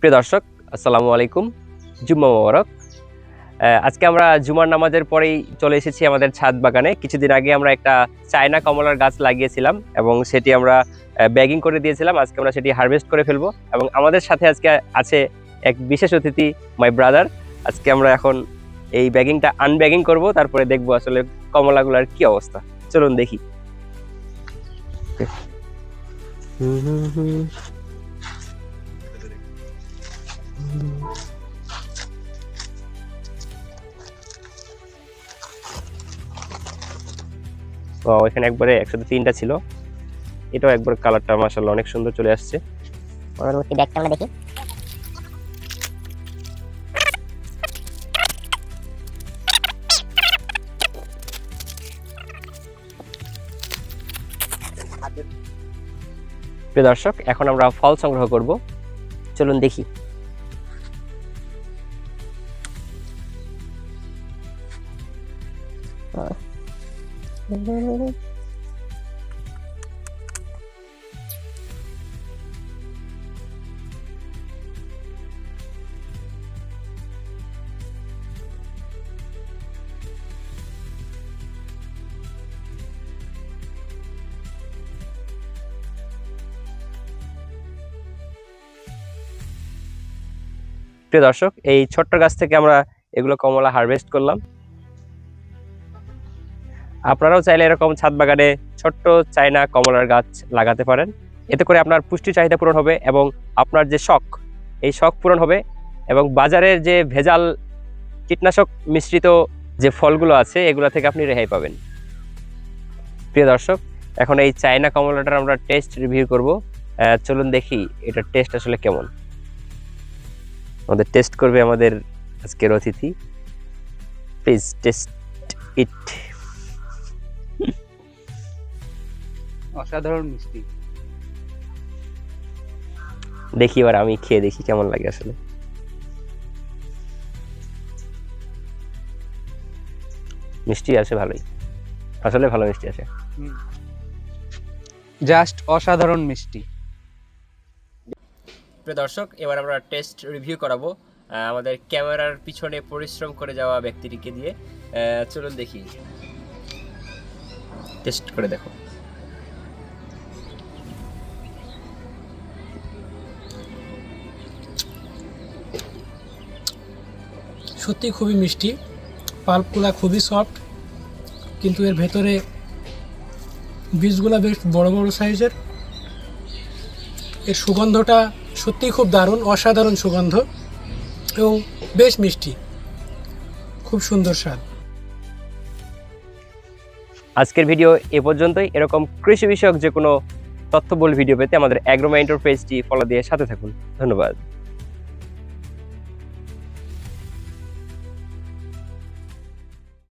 প্রিয় দর্শক, আসসালামু আলাইকুম। জুম্মা মোবারক। আজকে আমরা জুমার নামাজের পরেই চলে এসেছি আমাদের ছাদ বাগানে। কিছুদিন আগে আমরা একটা চায়না কমলার গাছ লাগিয়েছিলাম এবং সেটি আমরা ব্যাগিং করে দিয়েছিলাম। আজকে আমরা সেটি হারভেস্ট করে ফেলব এবং আমাদের সাথে আজকে আছে এক বিশেষ অতিথি মাই ব্রাদার আজকে আমরা এখন এই ব্যাগিংটা আনব্যাগিং করব, তারপরে দেখব আসলে কমলাগুলোর কি অবস্থা। চলুন দেখি। তো এখানে একবারে একসাথে তিনটা ছিল। এটাও একবার কালারটা মাসাল্লাহ অনেক সুন্দর চলে আসছে। পরবর্তী ব্যাগটা আমরা দেখি। প্রিয় দর্শক এখন আমরা ফল সংগ্রহ করব। চলুন দেখি। প্রিয় দর্শক এই ছোট্ট গাছ থেকে আমরা এগুলো কমলা হারভেস্ট করলাম। আপনারাও চাইলে এরকম ছাদ বাগানে ছোট্ট চায়না কমলার গাছ লাগাতে পারেন। এতে করে আপনার পুষ্টি চাহিদা পূরণ হবে এবং আপনার যে শখ, এই শখ পূরণ হবে এবং বাজারের যে ভেজাল কীটনাশক মিশ্রিত যে ফলগুলো আছে, এগুলো থেকে আপনি রেহাই পাবেন। প্রিয় দর্শক, এখন এই চায়না কমলাটার আমরা টেস্ট রিভিউ করব। চলুন দেখি এটার টেস্ট আসলে কেমন। আমাদের টেস্ট করবে আমাদের আজকের অতিথি। Please taste it. অসাধারণ মিষ্টি। দেখি এবার আমি খেয়ে দেখি কেমন লাগে আসলে। মিষ্টি আছে ভালোই। আসলে ভালো মিষ্টি আছে। জাস্ট অসাধারণ মিষ্টি। প্রিয় দর্শক এবার আমরা টেস্ট রিভিউ করাবো আহ, আমাদের ক্যামেরার পিছনে পরিশ্রম করে যাওয়া ব্যক্তিটিকে দিয়ে। আহ, চলুন দেখি। টেস্ট করে দেখো। সত্যি খুবই মিষ্টি। পাল্পগুলা খুবই সফট কিন্তু এর ভেতরে বীজগুলা বেশ বড় বড় সাইজের। এর সুগন্ধটা সত্যিই খুব দারুণ, অসাধারণ সুগন্ধ এবং বেশ মিষ্টি। খুব সুন্দর স্বাদ। আজকের ভিডিও এ পর্যন্তই। এরকম কৃষি বিষয়ক যে কোনো তথ্যবহুল ভিডিও পেতে আমাদের অ্যাগ্রোমাইন্ডোর পেজটি ফলো দিয়ে সাথে থাকুন। ধন্যবাদ।